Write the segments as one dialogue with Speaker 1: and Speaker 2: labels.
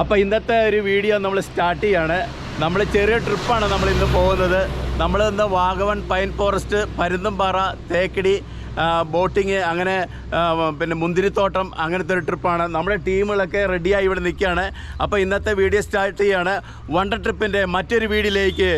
Speaker 1: അപ്പോൾ ഇന്നത്തെ ഒരു വീഡിയോ നമ്മൾ സ്റ്റാർട്ട് ചെയ്യാണ്. നമ്മൾ ചെറിയ ട്രിപ്പാണ് നമ്മൾ ഇന്ന് പോകുന്നത്. നമ്മൾ ഇന്ന് Vagamon pine forest Parunthumpara Thekkady boating അങ്ങനെ പിന്നെ മുന്തിരിത്തോട്ടം അങ്ങനത്തെ ഒരു ട്രിപ്പാണ്. നമ്മുടെ ടീമുകളൊക്കെ റെഡിയായി ഇവിടെ നിൽക്കുകയാണ്. അപ്പോൾ ഇന്നത്തെ വീഡിയോ സ്റ്റാർട്ട് ചെയ്യാണ്. വണ്ടർ ട്രിപ്പിന്റെ മറ്റൊരു വീഡിയോയിലേക്ക്.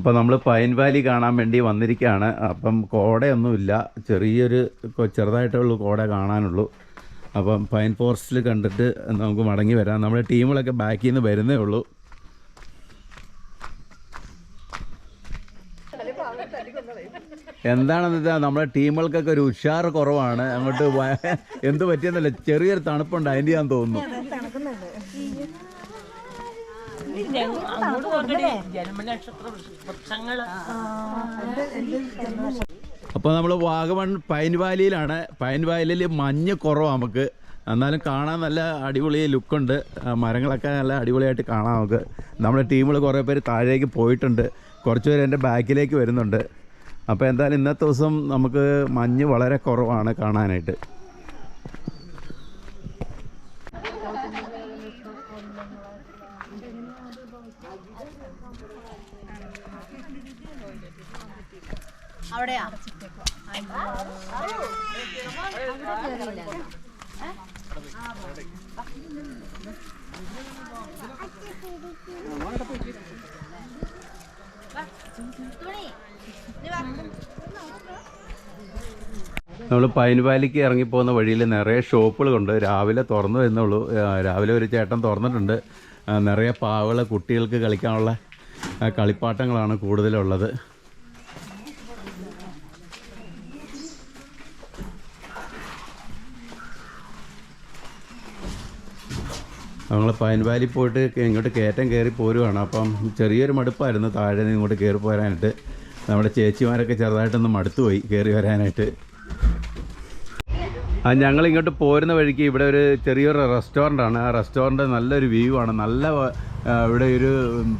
Speaker 1: അപ്പോൾ നമ്മൾ പൈൻ വാലി കാണാൻ വേണ്ടി വന്നിരിക്കുകയാണ് അപ്പം കോടയൊന്നുമില്ല. ചെറിയൊരു ചെറുതായിട്ടേ ചെറുതായിട്ടുള്ളൂ കോട കാണാനുള്ളൂ. അപ്പം പൈൻ ഫോറസ്റ്റിൽ കണ്ടിട്ട് നമുക്ക് മടങ്ങി വരാം. നമ്മുടെ ടീമുകളൊക്കെ ബാക്കിൽ നിന്ന് വരുന്നേ ഉള്ളൂ. എന്താണെന്ന് വെച്ചാൽ നമ്മുടെ ടീമുകൾക്കൊക്കെ ഒരു ഉഷാർ കുറവാണ്. അങ്ങോട്ട് എന്ത് പറ്റിയെന്നല്ല ചെറിയൊരു തണുപ്പുണ്ട് അതിന്റെ ഞാൻ തോന്നുന്നു
Speaker 2: അങ്ങോട്ട് നോക്കണേ ജന്മനക്ഷത്ര
Speaker 1: അപ്പോൾ നമ്മൾ വാഗമൺ പൈൻവാലിയിലാണ് വാലിയിലാണ്. മഞ്ഞ് കുറവാണ് നമുക്ക്. എന്നാലും കാണാൻ നല്ല അടിപൊളി ലുക്കുണ്ട്. മരങ്ങളൊക്കെ നല്ല അടിപൊളിയായിട്ട് കാണാം നമുക്ക്. നമ്മുടെ ടീമുകൾ കുറേ പേര് താഴേക്ക് പോയിട്ടുണ്ട്. കുറച്ച് പേര് എന്റെ ബാക്കിലേക്ക് വരുന്നുണ്ട്. അപ്പോൾ എന്തായാലും ഇന്നത്തെ ദിവസം നമുക്ക് മഞ്ഞ് വളരെ കുറവാണ് കാണാനായിട്ട്. നമ്മൾ പൈൻ വാലിക്ക് ഇറങ്ങിപ്പോകുന്ന വഴിയിൽ നിറയെ ഷോപ്പുകളുണ്ട്. രാവിലെ തുറന്നു വരുന്നുള്ളൂ രാവിലെ ഒരു ചേട്ടൻ തുറന്നിട്ടുണ്ട്. നിറയെ പാവകൾ കുട്ടികൾക്ക് കളിക്കാനുള്ള കളിപ്പാട്ടങ്ങളാണ് കൂടുതലുള്ളത്. നമ്മൾ പൈൻ വാലി പോയിട്ട് ഇങ്ങോട്ട് കയറ്റം കയറി പോരുവാണ്. അപ്പം ചെറിയൊരു മടുപ്പായിരുന്നു താഴെ നിന്ന് ഇങ്ങോട്ട് കയറി പോരാനായിട്ട്. നമ്മുടെ ചേച്ചിമാരൊക്കെ ചെറുതായിട്ടൊന്ന് മടുത്തു പോയി കയറി വരാനായിട്ട്. ആ ഞങ്ങൾ ഇങ്ങോട്ട് പോരുന്ന വഴിക്ക് ഇവിടെ ഒരു ചെറിയൊരു റെസ്റ്റോറന്റ് ആണ്. ആ റെസ്റ്റോറന്റ് നല്ലൊരു വ്യൂ ആണ്. നല്ല ഇവിടെ ഒരു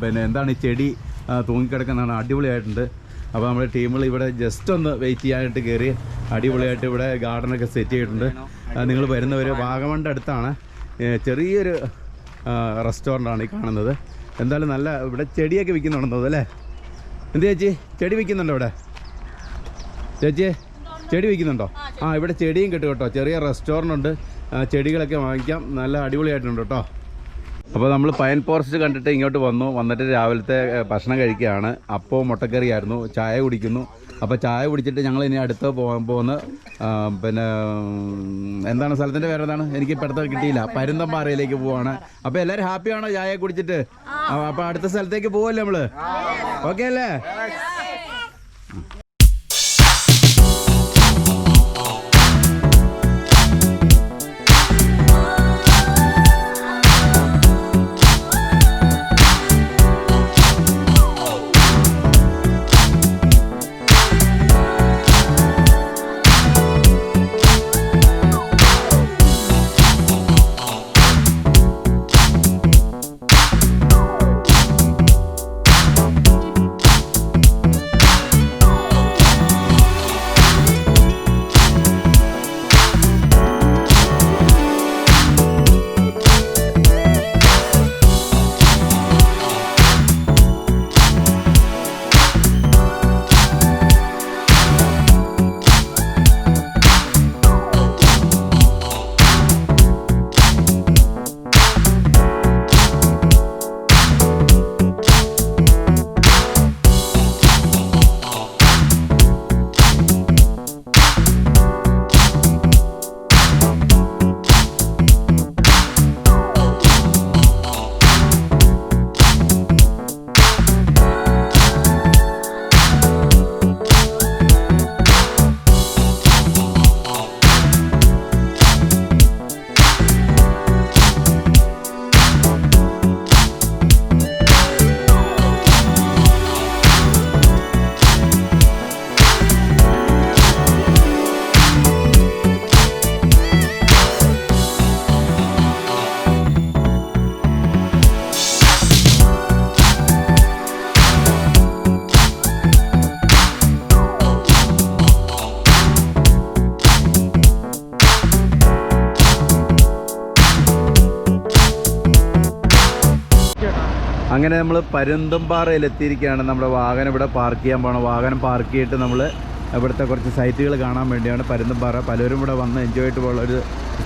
Speaker 1: പിന്നെ എന്താണ് ഈ ചെടി തൂങ്ങിക്കിടക്കുന്നതാണ് അടിപൊളിയായിട്ടുണ്ട്. അപ്പോൾ നമ്മുടെ ടീമുകൾ ഇവിടെ ജസ്റ്റ് ഒന്ന് വെയിറ്റ് ചെയ്യാനായിട്ട് കയറി അടിപൊളിയായിട്ട് ഇവിടെ ഗാർഡനൊക്കെ സെറ്റ് ചെയ്തിട്ടുണ്ട്. നിങ്ങൾ വരുന്നവർ വാഗമണിന്റെ അടുത്താണ്. ചെറിയൊരു റെസ്റ്റോറന്റ് ആണ് ഈ കാണുന്നത്. എന്തായാലും നല്ല ഇവിടെ ചെടിയൊക്കെ വിൽക്കുന്നുണ്ടെന്നത് അല്ലേ? എന്ത് ചേച്ചി? ചെടി വിൽക്കുന്നുണ്ടോ ഇവിടെ? ചേച്ചി ചെടി വിൽക്കുന്നുണ്ടോ? ആ ഇവിടെ ചെടിയും കിട്ടും കേട്ടോ. ചെറിയ റെസ്റ്റോറന്റ് ഉണ്ട് ചെടികളൊക്കെ വാങ്ങിക്കാം. നല്ല അടിപൊളിയായിട്ടുണ്ട് കേട്ടോ. അപ്പോൾ നമ്മൾ പയൻ ഫോറസ്റ്റ് കണ്ടിട്ട് ഇങ്ങോട്ട് വന്നു. വന്നിട്ട് രാവിലത്തെ ഭക്ഷണം കഴിക്കുകയാണ്. അപ്പവും മുട്ടക്കറിയായിരുന്നു. ചായ കുടിക്കുന്നു. അപ്പോൾ ചായ കുടിച്ചിട്ട് ഞങ്ങൾ ഇനി അടുത്ത് പോകാൻ പോകുന്ന പിന്നെ എന്താണ് സ്ഥലത്തിന്റെ പേര് എന്താണ്? എനിക്ക് ഇപ്പോഴത്തെ കിട്ടിയില്ല. പരുന്തമ്പാറയിലേക്ക് പോവാണ്. അപ്പോൾ എല്ലാവരും ഹാപ്പിയാണോ ചായ കുടിച്ചിട്ട്? അപ്പോൾ അടുത്ത സ്ഥലത്തേക്ക് പോവല്ലേ നമ്മൾ ഓക്കെ അല്ലേ? അങ്ങനെ നമ്മൾ പരുന്തുംപാറയിലെത്തിയിരിക്കുകയാണ്. നമ്മുടെ വാഹനം ഇവിടെ പാർക്ക് ചെയ്യാൻ പോകണം വാഹനം പാർക്ക് ചെയ്തിട്ട് നമ്മൾ ഇവിടുത്തെ കുറച്ച് സൈറ്റുകൾ കാണാൻ വേണ്ടിയാണ് പരുന്തുംപാറ. പലരും ഇവിടെ വന്ന് എൻജോയ് ആയിട്ട് പോകുന്ന ഒരു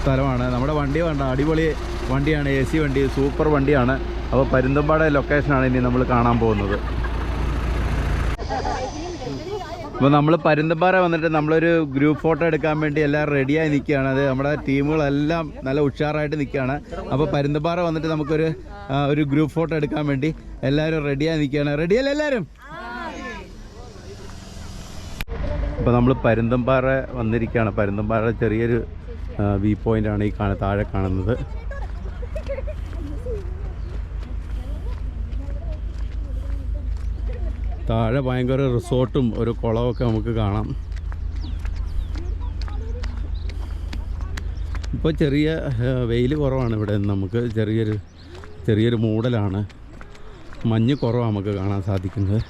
Speaker 1: സ്ഥലമാണ്. നമ്മുടെ വണ്ടി വേണ്ട അടിപൊളി വണ്ടിയാണ്. എ സി വണ്ടി സൂപ്പർ വണ്ടിയാണ്. അപ്പോൾ പരുന്തുംപാറ ലൊക്കേഷനാണ് ഇനി നമ്മൾ കാണാൻ പോകുന്നത്. അപ്പോൾ നമ്മൾ പരുന്തപ്പാറ വന്നിട്ട് നമ്മളൊരു ഗ്രൂപ്പ് ഫോട്ടോ എടുക്കാൻ വേണ്ടി എല്ലാം റെഡിയായി നിൽക്കുകയാണ് അത് നമ്മുടെ ടീമുകളെല്ലാം നല്ല ഉഷാറായിട്ട് നിൽക്കുകയാണ് അപ്പോൾ പരുന്തപ്പാറ വന്നിട്ട് നമുക്കൊരു ഒരു ഗ്രൂപ്പ് ഫോട്ടോ എടുക്കാൻ വേണ്ടി എല്ലാവരും റെഡിയായി നിൽക്കുകയാണ് റെഡിയല്ലേ എല്ലാവരും അപ്പോൾ നമ്മൾ പരുന്തമ്പാറ വന്നിരിക്കുകയാണ് പരുന്തമ്പാറ ചെറിയൊരു വ്യൂ പോയിന്റാണ് ഈ കാണ താഴെ കാണുന്നത്. താഴെ ഭയങ്കര റിസോർട്ടും ഒരു കുളമൊക്കെ നമുക്ക് കാണാം. ഇപ്പോൾ ചെറിയ വെയിൽ കുറവാണ് ഇവിടെ നമുക്ക്. ചെറിയൊരു ചെറിയൊരു മൂടലാണ്. മഞ്ഞ് കുറവാണ് നമുക്ക് കാണാൻ സാധിക്കുന്നത്.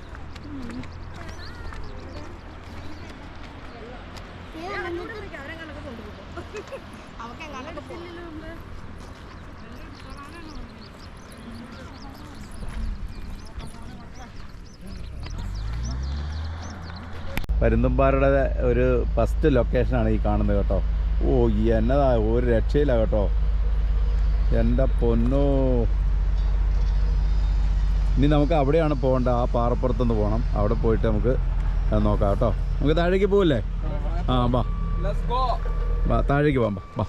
Speaker 1: പരുന്തുംപാറയുടെ ഒരു ഫസ്റ്റ് ലൊക്കേഷനാണ് ഈ കാണുന്നത് കേട്ടോ. ഓ ഈ എന്നതാ ഒരു രക്ഷയില്ല കേട്ടോ. എന്റെ പൊന്നോ. ഇനി നമുക്ക് അവിടെയാണ് പോകേണ്ടത് ആ പാറപ്പുറത്തുനിന്ന് പോകണം. അവിടെ പോയിട്ട് നമുക്ക് നോക്കാം കേട്ടോ. നമുക്ക് താഴേക്ക് പോവില്ലേ? ആ ബാ ബാ താഴേക്ക് പോകാം ബാ ബാ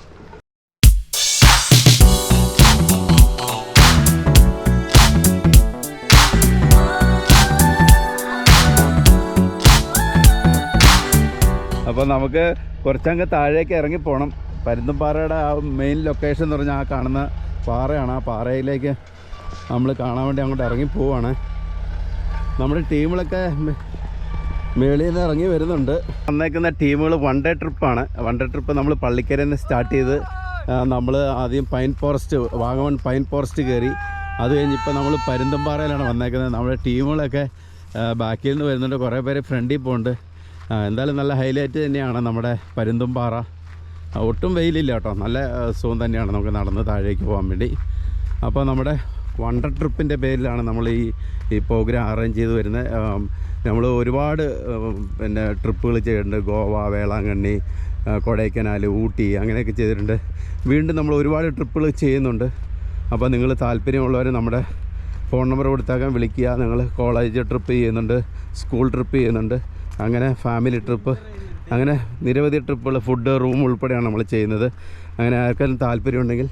Speaker 1: അപ്പോൾ നമുക്ക് കുറച്ചങ്ങ് താഴേക്ക് ഇറങ്ങി പോകണം പരുന്തുംപാറയുടെ ആ മെയിൻ ലൊക്കേഷൻ എന്ന് പറഞ്ഞാൽ ആ കാണുന്ന പാറയാണ്. ആ പാറയിലേക്ക് നമ്മൾ കാണാൻ വേണ്ടി അങ്ങോട്ട് ഇറങ്ങി പോവാണ്. നമ്മുടെ ടീമുകളൊക്കെ മേളിൽ നിന്ന് ഇറങ്ങി വരുന്നുണ്ട്. വന്നേക്കുന്ന ടീമുകൾ വൺ ഡേ ട്രിപ്പാണ് വൺ ഡേ ട്രിപ്പ് നമ്മൾ പള്ളിക്കരയിൽ നിന്ന് സ്റ്റാർട്ട് ചെയ്ത് നമ്മൾ ആദ്യം pine forest Vagamon pine forest കയറി അത് കഴിഞ്ഞ് ഇപ്പോൾ നമ്മൾ പരുന്തുംപാറയിലാണ് വന്നേക്കുന്നത്. നമ്മുടെ ടീമുകളൊക്കെ ബാക്കിൽ നിന്ന് വരുന്നുണ്ട്. കുറേ പേര് ഫ്രണ്ടിൽ പോകുന്നുണ്ട് എന്തായാലും നല്ല ഹൈലൈറ്റ് തന്നെയാണ് നമ്മുടെ പരുന്തുംപാറ. ഒട്ടും വെയിലില്ല കേട്ടോ. നല്ല സുഖം തന്നെയാണ് നമുക്ക് നടന്ന് താഴേക്ക് പോകാൻ വേണ്ടി. അപ്പോൾ നമ്മുടെ വണ്ടർ ട്രിപ്പിന്റെ പേരിലാണ് നമ്മൾ ഈ ഈ പ്രോഗ്രാം അറേഞ്ച് ചെയ്ത് വരുന്നത്. നമ്മൾ ഒരുപാട് പിന്നെ ട്രിപ്പുകൾ ചെയ്തിട്ടുണ്ട്. ഗോവ വേളാങ്കണ്ണി കൊടൈക്കനാൽ ഊട്ടി അങ്ങനെയൊക്കെ ചെയ്തിട്ടുണ്ട്. വീണ്ടും നമ്മൾ ഒരുപാട് ട്രിപ്പുകൾ ചെയ്യുന്നുണ്ട്. അപ്പോൾ നിങ്ങൾ താല്പര്യമുള്ളവർ നമ്മുടെ ഫോൺ നമ്പർ കൊടുത്താക്കാൻ വിളിക്കുക. നിങ്ങൾ കോളേജ് ട്രിപ്പ് ചെയ്യുന്നുണ്ട് സ്കൂൾ ട്രിപ്പ് ചെയ്യുന്നുണ്ട്. അങ്ങനെ ഫാമിലി ട്രിപ്പ് അങ്ങനെ നിരവധി ട്രിപ്പുകൾ ഫുഡ് റൂം ഉൾപ്പെടെയാണ് നമ്മൾ ചെയ്യുന്നത്. അങ്ങനെ ആർക്കെങ്കിലും താല്പര്യമുണ്ടെങ്കിൽ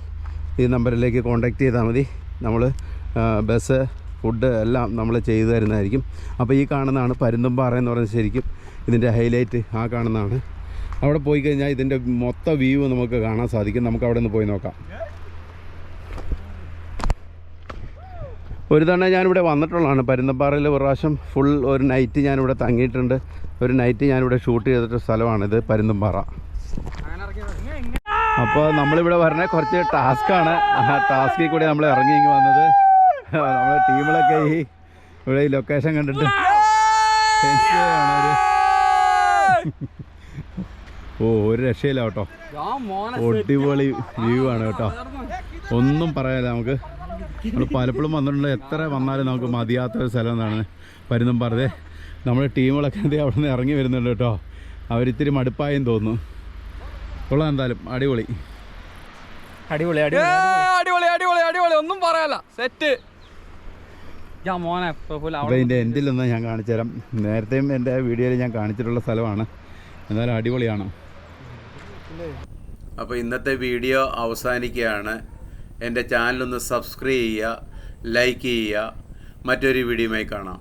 Speaker 1: ഈ നമ്പറിലേക്ക് കോൺടാക്റ്റ് ചെയ്താൽ മതി. നമ്മൾ ബസ് ഫുഡ് എല്ലാം നമ്മൾ ചെയ്തു തരുന്നതായിരിക്കും. അപ്പോൾ ഈ കാണുന്നതാണ് പരുന്തുംപാറ എന്ന് പറയുന്നത് ശരിക്കും ഇതിന്റെ ഹൈലൈറ്റ് ആ കാണുന്നതാണ്. അവിടെ പോയി കഴിഞ്ഞാൽ ഇതിന്റെ മൊത്തം വ്യൂ നമുക്ക് കാണാൻ സാധിക്കും. നമുക്ക് അവിടെ നിന്ന് പോയി നോക്കാം. ഒരു തവണ ഞാനിവിടെ വന്നിട്ടുള്ളതാണ്. പരുന്തപ്പാറയിൽ ഒരു പ്രാവശ്യം ഫുൾ ഒരു നൈറ്റ് ഞാനിവിടെ തങ്ങിയിട്ടുണ്ട്. ഒരു നൈറ്റ് ഞാനിവിടെ ഷൂട്ട് ചെയ്തിട്ട് സ്ഥലമാണിത് പരുന്തപ്പാറ. അപ്പോൾ നമ്മളിവിടെ വരണേ കുറച്ച് ടാസ്ക്കാണ് ആ ടാസ്കിൽ കൂടി നമ്മൾ ഇറങ്ങി ഇങ്ങ് വന്നത്. നമ്മളെ ടീമിലൊക്കെ ഈ ഇവിടെ ഈ ലൊക്കേഷൻ കണ്ടിട്ട് ഓ ഒരു രക്ഷയില്ല കേട്ടോ. അടിപൊളി വ്യൂ ആണ് കേട്ടോ. ഒന്നും പറയാല്ല നമുക്ക്. നമ്മൾ പലപ്പോഴും വന്നിട്ടുണ്ട്. എത്ര വന്നാലും നമുക്ക് മതിയാത്ത ഒരു സ്ഥലം എന്നാണ് പരുന്തമ്പാറതെ നമ്മുടെ ടീമുകളൊക്കെ എന്തേ അവിടെ നിന്ന് ഇറങ്ങി വരുന്നുണ്ട് കേട്ടോ. അവരിത്തിരി മടുപ്പായെന്ന് തോന്നുന്നു. കൊള്ളാം എന്തായാലും. അടിപൊളി.
Speaker 2: അടിപൊളി
Speaker 3: അടിപൊളി അടിപൊളി. അടിപൊളി ഒന്നും പറയാല സെറ്റ്.
Speaker 1: അപ്പോൾ ഇതിന്റെ എൻഡിലൊന്ന് ഞാൻ കാണിച്ചു തരാം നേരത്തെയും എന്റെ വീഡിയോയിൽ ഞാൻ കാണിച്ചിട്ടുള്ള സ്ഥലമാണ്. എന്നാലും അടിപൊളിയാണ്. അപ്പോൾ ഇന്നത്തെ വീഡിയോ അവസാനിക്കുകയാണ്. എന്റെ ചാനലൊന്ന് സബ്സ്ക്രൈബ് ചെയ്യുക ലൈക്ക് ചെയ്യുക. മറ്റൊരു വീഡിയോയുമായി കാണാം.